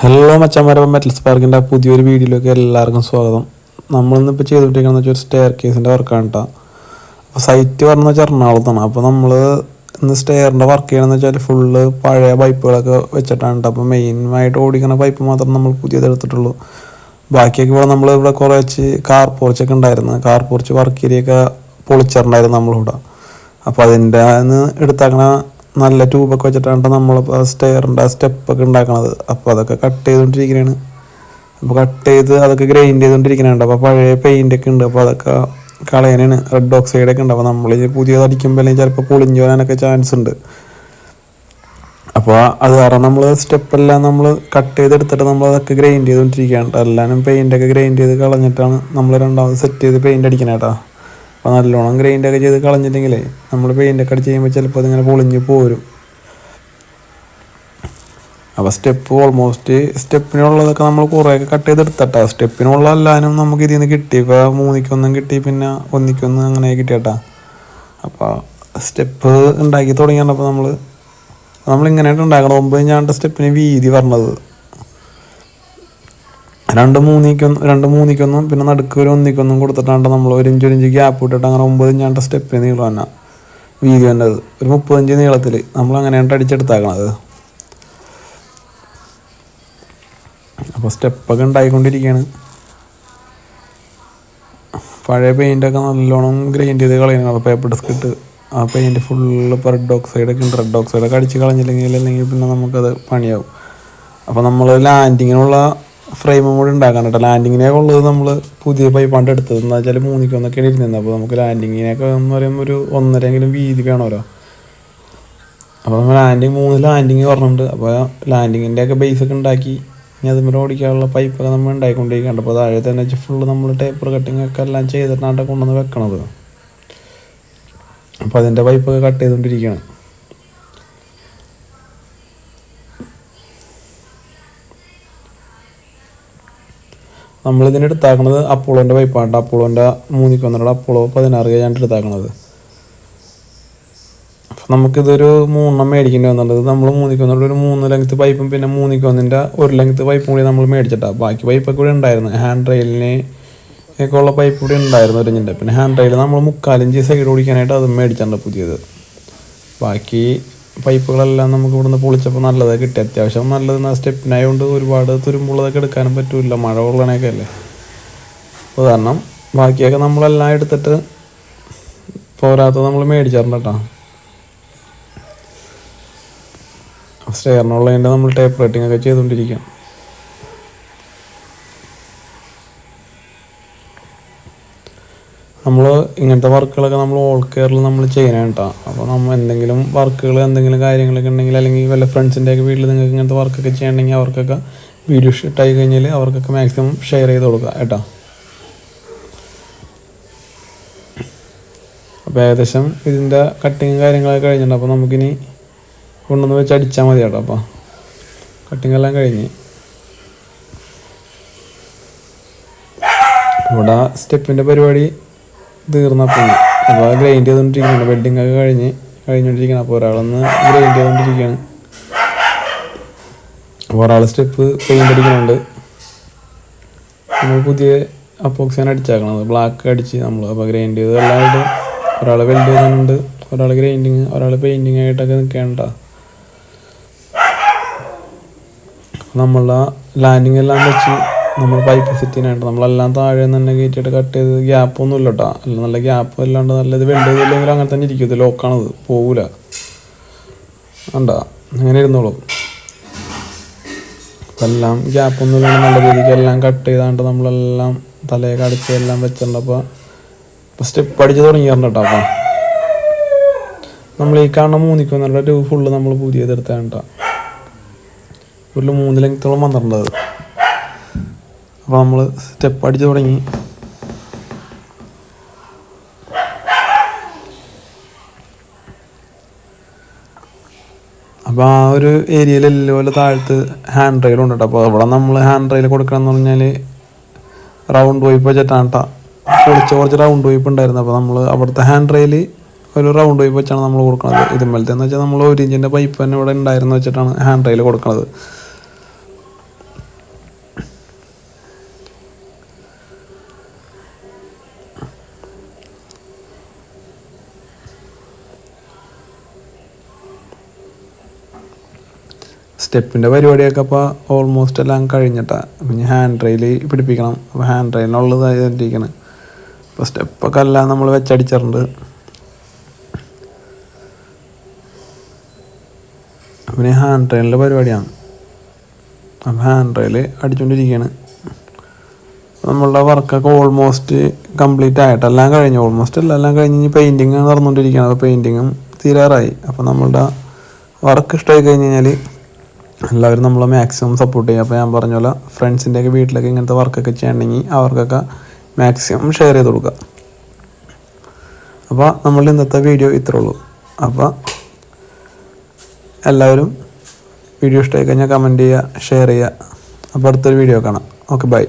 Hello മച്ചന്മാരെ metal സ്പാർക്കിന്റെ പുതിയൊരു വീഡിയോയിലേക്ക് എല്ലാവർക്കും സ്വാഗതം. നമ്മളിന്നിപ്പോൾ ചെയ്തുകൊണ്ടിരിക്കുന്നത് വെച്ചാൽ ഒരു സ്റ്റെയർ കേസിന്റെ വർക്കാണ് കേട്ടോ അപ്പോൾ സൈറ്റ് പറഞ്ഞ വെച്ചാൽ എറണാകുളത്താണ്. അപ്പോൾ നമ്മൾ ഇന്ന് സ്റ്റെയറിന്റെ വർക്ക് ചെയ്യണമെന്ന് വെച്ചാൽ ഫുള്ള് പഴയ പൈപ്പുകളൊക്കെ വെച്ചിട്ടാണ് കേട്ടോ അപ്പോൾ മെയിനായിട്ട് ഓടിക്കുന്ന പൈപ്പ് മാത്രം നമ്മൾ പുതിയത് എടുത്തിട്ടുള്ളൂ. ബാക്കിയൊക്കെ ഇവിടെ നമ്മൾ ഇവിടെ കുറച്ച് കാർ പോർച്ചൊക്കെ ഉണ്ടായിരുന്നു. കാർ പോർച്ച് വർക്ക് ഏരിയൊക്കെ പൊളിച്ചിട്ടുണ്ടായിരുന്നു നമ്മളിവിടെ. അപ്പോൾ അതിന്റെ എടുത്താക്കണ നല്ല ട്യൂബൊക്കെ വെച്ചിട്ടാണ് നമ്മൾ സ്റ്റെയറിന്റെ ആ സ്റ്റെപ്പൊക്കെ ഉണ്ടാക്കണത്. അപ്പോൾ അതൊക്കെ കട്ട് ചെയ്തുകൊണ്ടിരിക്കുകയാണ് അപ്പോൾ കട്ട് ചെയ്ത് അതൊക്കെ ഗ്രൈൻഡ് ചെയ്തുകൊണ്ടിരിക്കുന്നുണ്ട് അപ്പോൾ പഴയ പെയിന്റ് ഒക്കെ ഉണ്ട്. അപ്പോൾ അതൊക്കെ കളയാനാണ്. റെഡ് ഓക്സൈഡ് ഒക്കെ ഉണ്ട്. അപ്പോൾ നമ്മൾ പുതിയത് അടിക്കുമ്പോൾ അല്ലെങ്കിൽ ചിലപ്പോൾ പൊളിഞ്ഞു വരാനൊക്കെ ചാൻസ് ഉണ്ട്. അപ്പോൾ അത് കാരണം നമ്മൾ സ്റ്റെപ്പെല്ലാം നമ്മൾ കട്ട് ചെയ്തെടുത്തിട്ട് നമ്മൾ അതൊക്കെ ഗ്രൈൻഡ് ചെയ്തുകൊണ്ടിരിക്കുകയാണ് എല്ലാവരും പെയിന്റൊക്കെ ഗ്രൈൻഡ് ചെയ്ത് കളഞ്ഞിട്ടാണ് നമ്മൾ രണ്ടാമത് സെറ്റ് ചെയ്ത് പെയിന്റ് അടിക്കണേട്ടാ അപ്പോൾ നല്ലോണം ഗ്രൈൻഡൊക്കെ ചെയ്ത് കളഞ്ഞിട്ടുണ്ടെങ്കിലേ നമ്മൾ പെയിന്റൊക്കെ അടിച്ച് കഴിയുമ്പോൾ ചിലപ്പോൾ അതിങ്ങനെ പൊളിഞ്ഞ് പോരും. അപ്പോൾ സ്റ്റെപ്പ് ഓൾമോസ്റ്റ് സ്റ്റെപ്പിനുള്ളതൊക്കെ നമ്മൾ കുറേയൊക്കെ കട്ട് ചെയ്തെടുത്തട്ടാ. സ്റ്റെപ്പിനുള്ള എല്ലാവരും നമുക്ക് ഇതിൽ നിന്ന് കിട്ടി. ഇപ്പോൾ മൂന്നിക്കൊന്നും കിട്ടി പിന്നെ ഒന്നിക്കൊന്നും അങ്ങനെ കിട്ടിയട്ടാ. അപ്പോൾ സ്റ്റെപ്പ് ഉണ്ടാക്കി തുടങ്ങിയപ്പോൾ നമ്മൾ നമ്മളിങ്ങനെയായിട്ട് ഉണ്ടാക്കണം ഒമ്പത് ഞാൻ സ്റ്റെപ്പിന് വീതി പറഞ്ഞത്. രണ്ട് മൂന്നിക്കൊന്നും രണ്ട് മൂന്നിക്കൊന്നും പിന്നെ നടുക്ക് ഒരു ഒന്നിക്കൊന്നും കൊടുത്തിട്ടാണ്ട് നമ്മൾ ഒരു ഇഞ്ച് ഒരു ഇഞ്ച് ഗ്യാപ്പ് ഇട്ടിട്ട് അങ്ങനെ ഒമ്പത് ഇഞ്ചാണ്ട് സ്റ്റെപ്പ് നീളം തന്നെ വീതി വന്നത്. ഒരു മുപ്പത്തഞ്ച് നീളത്തിൽ നമ്മൾ അങ്ങനെയാണ് അടിച്ചെടുത്താക്കണത്. അപ്പോൾ സ്റ്റെപ്പൊക്കെ ഉണ്ടായിക്കൊണ്ടിരിക്കുകയാണ് പഴയ പെയിന്റൊക്കെ നല്ലോണം ഗ്രൈൻഡ് ചെയ്ത് കളയണം അപ്പോൾ പേപ്പർ ഡെസ്ക് ഇട്ട് ആ പെയിന്റ് ഫുള്ള് ഇപ്പോൾ റെഡ് ഓക്സൈഡ് ഒക്കെ ഉണ്ട്. റെഡ് ഓക്സൈഡൊക്കെ അടിച്ച് കളഞ്ഞില്ലെങ്കിൽ അല്ലെങ്കിൽ പിന്നെ നമുക്കത് പണിയാവും. അപ്പോൾ നമ്മൾ ലാൻഡിങ്ങിനുള്ള ഫ്രെയിമും കൂടി ഉണ്ടാക്കാൻ കേട്ടോ. ലാൻഡിങ്ങിനൊക്കെ ഉള്ളത് നമ്മൾ പുതിയ പൈപ്പാണ്ട് എടുത്തത്. എന്ന് വെച്ചാൽ മൂന്നിക്കൊന്നൊക്കെയാണ് ഇരുന്നത്. അപ്പോൾ നമുക്ക് ലാൻഡിങ്ങിനൊക്കെ എന്ന് പറയുമ്പോൾ ഒരു ഒന്നരെങ്കിലും വീതി വേണമല്ലോ അപ്പോൾ നമ്മൾ ലാൻഡിങ് മൂന്ന് ലാൻഡിങ് പറഞ്ഞിട്ടുണ്ട്. അപ്പോൾ ലാൻഡിങ്ങിന്റെ ഒക്കെ ബേസ് ഒക്കെ ഉണ്ടാക്കി ഇനി അതുമ്പോൾ ഓടിക്കാനുള്ള പൈപ്പൊക്കെ നമ്മൾ ഉണ്ടായിക്കൊണ്ടിരിക്കുന്നുണ്ട് അപ്പോൾ താഴെ തന്നെ വെച്ച് ഫുള്ള് നമ്മൾ ടേപ്പർ കട്ടിങ് ഒക്കെ എല്ലാം ചെയ്തിട്ടാണ് കൊണ്ടുവന്ന് വെക്കണത്. അപ്പോൾ അതിന്റെ പൈപ്പൊക്കെ കട്ട് ചെയ്തുകൊണ്ടിരിക്കുകയാണ് നമ്മളിതിന് എടുത്താക്കുന്നത് അപ്പോളോന്റെ പൈപ്പാണ് അപ്പോളോന്റെ മൂന്നിക്കൊന്നര അപ്പോളോ പതിനാറ് കഴിഞ്ഞാണ് അപ്പം നമുക്കിതൊരു മൂന്നെണ്ണം മേടിക്കേണ്ടി വന്നിട്ടുണ്ട്. നമ്മൾ മൂന്നിക്കൊന്നിന്റെ ഒരു മൂന്ന് ലെങ്ത് പൈപ്പും പിന്നെ മൂന്നിക്കൊന്നിന്റെ ഒരു ലെങ്ത് പൈപ്പും കൂടി നമ്മൾ മേടിച്ചിട്ടാണ് ബാക്കി പൈപ്പൊക്കെ കൂടി ഉണ്ടായിരുന്നു. ഹാൻഡ് റെയിലിന് ഒക്കെ ഉള്ള പൈപ്പ് കൂടി ഉണ്ടായിരുന്നു ഒരിഞ്ഞിന്റെ പിന്നെ ഹാൻഡ് റെയിൽ നമ്മൾ മുക്കാലിഞ്ച് സൈഡ് ഓടിക്കാനായിട്ട് അത് മേടിച്ചിട്ടുണ്ട് പുതിയത്. ബാക്കി പൈപ്പുകളെല്ലാം നമുക്ക് ഇവിടുന്ന് പൊളിച്ചപ്പോൾ നല്ലത് കിട്ടി അത്യാവശ്യം നല്ലത് സ്റ്റെപ്പിനായതുകൊണ്ട് ഒരുപാട് തുരുമ്പുള്ളതൊക്കെ എടുക്കാനും പറ്റില്ല. മഴ ഉള്ളണേക്കെ അല്ലേ? ഉദാഹരണം ബാക്കിയൊക്കെ നമ്മളെല്ലാം എടുത്തിട്ട് പോരാത്തത് നമ്മൾ മേടിച്ചിട്ടുണ്ട് കേട്ടോ സ്റ്റെയറിനുള്ളതിന്റെ നമ്മൾ ടേപ്പ് റേറ്റിംഗ് ഒക്കെ ചെയ്തുകൊണ്ടിരിക്കാം നമ്മൾ ഇങ്ങനത്തെ വർക്കുകളൊക്കെ നമ്മൾ ഓൾ കെയറിൽ നമ്മൾ ചെയ്യണം കേട്ടോ അപ്പോൾ നമ്മൾ എന്തെങ്കിലും വർക്കുകൾ എന്തെങ്കിലും കാര്യങ്ങളൊക്കെ ഉണ്ടെങ്കിൽ അല്ലെങ്കിൽ വല്ല ഫ്രണ്ട്സിന്റെ ഒക്കെ വീട്ടിൽ നിങ്ങൾക്ക് ഇങ്ങനത്തെ വർക്കൊക്കെ ചെയ്യണമെങ്കിൽ അവർക്കൊക്കെ വീഡിയോ ഇട്ടായി കഴിഞ്ഞാൽ അവർക്കൊക്കെ മാക്സിമം ഷെയർ ചെയ്ത് കൊടുക്കുക കേട്ടോ. അപ്പോൾ ഏകദേശം ഇതിന്റെ കട്ടിങ് കാര്യങ്ങളൊക്കെ കഴിഞ്ഞിട്ടുണ്ട്. അപ്പോൾ നമുക്കിനി കൊണ്ടുവന്ന് വെച്ച് അടിച്ചാൽ മതി കേട്ടോ അപ്പോൾ കട്ടിങ് എല്ലാം കഴിഞ്ഞ്. ഇവിടെ സ്റ്റെപ്പിന്റെ പരിപാടി തീർന്നപ്പോൾ അപ്പോൾ ഗ്രൈൻഡ് ചെയ്തുകൊണ്ടിരിക്കുകയാണ് വെഡിങ് ഒക്കെ കഴിഞ്ഞ് കഴിഞ്ഞുകൊണ്ടിരിക്കുകയാണ് അപ്പോൾ ഒരാളൊന്ന് ഗ്രൈൻഡ് ചെയ്തുകൊണ്ടിരിക്കുകയാണ് അപ്പോൾ ഒരാൾ സ്റ്റെപ്പ് പെയിന്റ് അടിക്കുന്നുണ്ട്. നമ്മൾ പുതിയ അപ്പോക്സിയാണ് അടിച്ചേക്കണത്. ബ്ലാക്ക് അടിച്ച് നമ്മൾ അപ്പോൾ ഗ്രൈൻഡ് ചെയ്ത് എല്ലാവരും ഒരാൾ വെൽഡ് ചെയ്യുന്നുണ്ട്. ഒരാൾ ഗ്രൈൻഡിങ് ഒരാൾ പെയിന്റിങ് ആയിട്ടൊക്കെ നിൽക്കേണ്ട നമ്മളുടെ ലാൻഡിങ് എല്ലാം വെച്ച് നമ്മൾ പൈപ്പ് സെറ്റ് ചെയ്യാനായിട്ട് നമ്മളെല്ലാം താഴെ തന്നെ കയറ്റിയിട്ട് കട്ട് ചെയ്ത് ഗ്യാപ്പ് ഒന്നും ഇല്ല കേട്ടോ അല്ല നല്ല ഗ്യാപ്പ് ഇല്ലാണ്ട് നല്ലത് വെൽഡ് ചെയ്തില്ലെങ്കിൽ അങ്ങനെ തന്നെ ഇരിക്കും. ഇത് ലോക്കാണത് പോകൂല വേണ്ട. അങ്ങനെ ഇരുന്നോളൂ. എല്ലാം ഗ്യാപ്പ് ഒന്നും ഇല്ലാണ്ട് നല്ല രീതിക്ക് എല്ലാം കട്ട് ചെയ്താണ്ട് നമ്മളെല്ലാം തലയൊക്കെ അടിച്ച് എല്ലാം വെച്ചിട്ടുണ്ട്. അപ്പോൾ ഇപ്പോൾ സ്റ്റെപ്പ് അടിച്ച് തുടങ്ങിയിട്ടുണ്ട് കേട്ടോ അപ്പം. നമ്മൾ ഈ കാണുന്ന മൂന്നിക്കൊന്നര നല്ല ഫുള്ള് നമ്മൾ പുതിയതെടുത്താണ് കേട്ടോ ഒരു മൂന്ന് ലെങ്ത്തോളം വന്നിട്ടുണ്ടത് അപ്പോൾ നമ്മൾ സ്റ്റെപ്പ് അടിച്ച് തുടങ്ങി. അപ്പോൾ ആ ഒരു ഏരിയയിൽ ഇതുപോലെ താഴത്ത് ഹാൻഡ് റെയിൽ ഉണ്ട് അപ്പോൾ അവിടെ നമ്മൾ ഹാൻഡ് റെയിൽ കൊടുക്കണം എന്ന് പറഞ്ഞാൽ റൗണ്ട് വൈപ്പ് വെച്ചിട്ടാണ് കേട്ടോ പൊളിച്ച കുറച്ച് റൗണ്ട് വൈപ്പ് ഉണ്ടായിരുന്നു. അപ്പോൾ നമ്മൾ അവിടുത്തെ ഹാൻഡ് റെയിൽ ഒരു റൗണ്ട് വൈപ്പ് വെച്ചാണ് നമ്മൾ കൊടുക്കുന്നത് ഇതുമ്പോഴത്തെ എന്ന് വെച്ചാൽ നമ്മൾ ഒരു ഇഞ്ചിന്റെ പൈപ്പ് തന്നെ ഇവിടെ ഉണ്ടായിരുന്നു വെച്ചിട്ടാണ് ഹാൻഡ് റെയിൽ കൊടുക്കുന്നത് സ്റ്റെപ്പിന്റെ പരിപാടിയൊക്കെ അപ്പോൾ ഓൾമോസ്റ്റ് എല്ലാം കഴിഞ്ഞിട്ടാ. പിന്നെ ഹാൻഡ് റെയിൽ പിടിപ്പിക്കണം. അപ്പോൾ ഹാൻഡ് ഇരിക്കണം അപ്പോൾ സ്റ്റെപ്പൊക്കെ എല്ലാം നമ്മൾ വെച്ചടിച്ചിട്ടുണ്ട്. പിന്നെ ഹാൻഡ് റെയിലിന്റെ പരിപാടിയാണ്. അപ്പം ഹാൻഡ് റെയിൽ അടിച്ചുകൊണ്ടിരിക്കുകയാണ് നമ്മളുടെ വർക്കൊക്കെ ഓൾമോസ്റ്റ് കംപ്ലീറ്റ് ആയിട്ട് എല്ലാം കഴിഞ്ഞു. ഓൾമോസ്റ്റ് എല്ലാം എല്ലാം കഴിഞ്ഞ് ഇനി പെയിന്റിങ് നടന്നുകൊണ്ടിരിക്കുകയാണ് അപ്പോൾ പെയിന്റിങ്ങും തീരാറായി. അപ്പോൾ നമ്മളുടെ വർക്ക് ഇഷ്ടമായി കഴിഞ്ഞ് കഴിഞ്ഞാൽ എല്ലാവരും നമ്മളെ മാക്സിമം സപ്പോർട്ട് ചെയ്യുക. അപ്പോൾ ഞാൻ പറഞ്ഞ പോലെ ഫ്രണ്ട്സിന്റെയൊക്കെ വീട്ടിലൊക്കെ ഇങ്ങനത്തെ വർക്കൊക്കെ ചെയ്യണമെങ്കിൽ അവർക്കൊക്കെ മാക്സിമം ഷെയർ ചെയ്ത് കൊടുക്കുക. അപ്പോൾ നമ്മൾ ഇന്നത്തെ വീഡിയോ ഇത്രേ ഉള്ളൂ. അപ്പോൾ എല്ലാവരും വീഡിയോ ഇഷ്ടമായി കഴിഞ്ഞാൽ കമന്റ് ചെയ്യുക ഷെയർ ചെയ്യുക. അപ്പോൾ അടുത്തൊരു വീഡിയോ കാണാം. Okay bye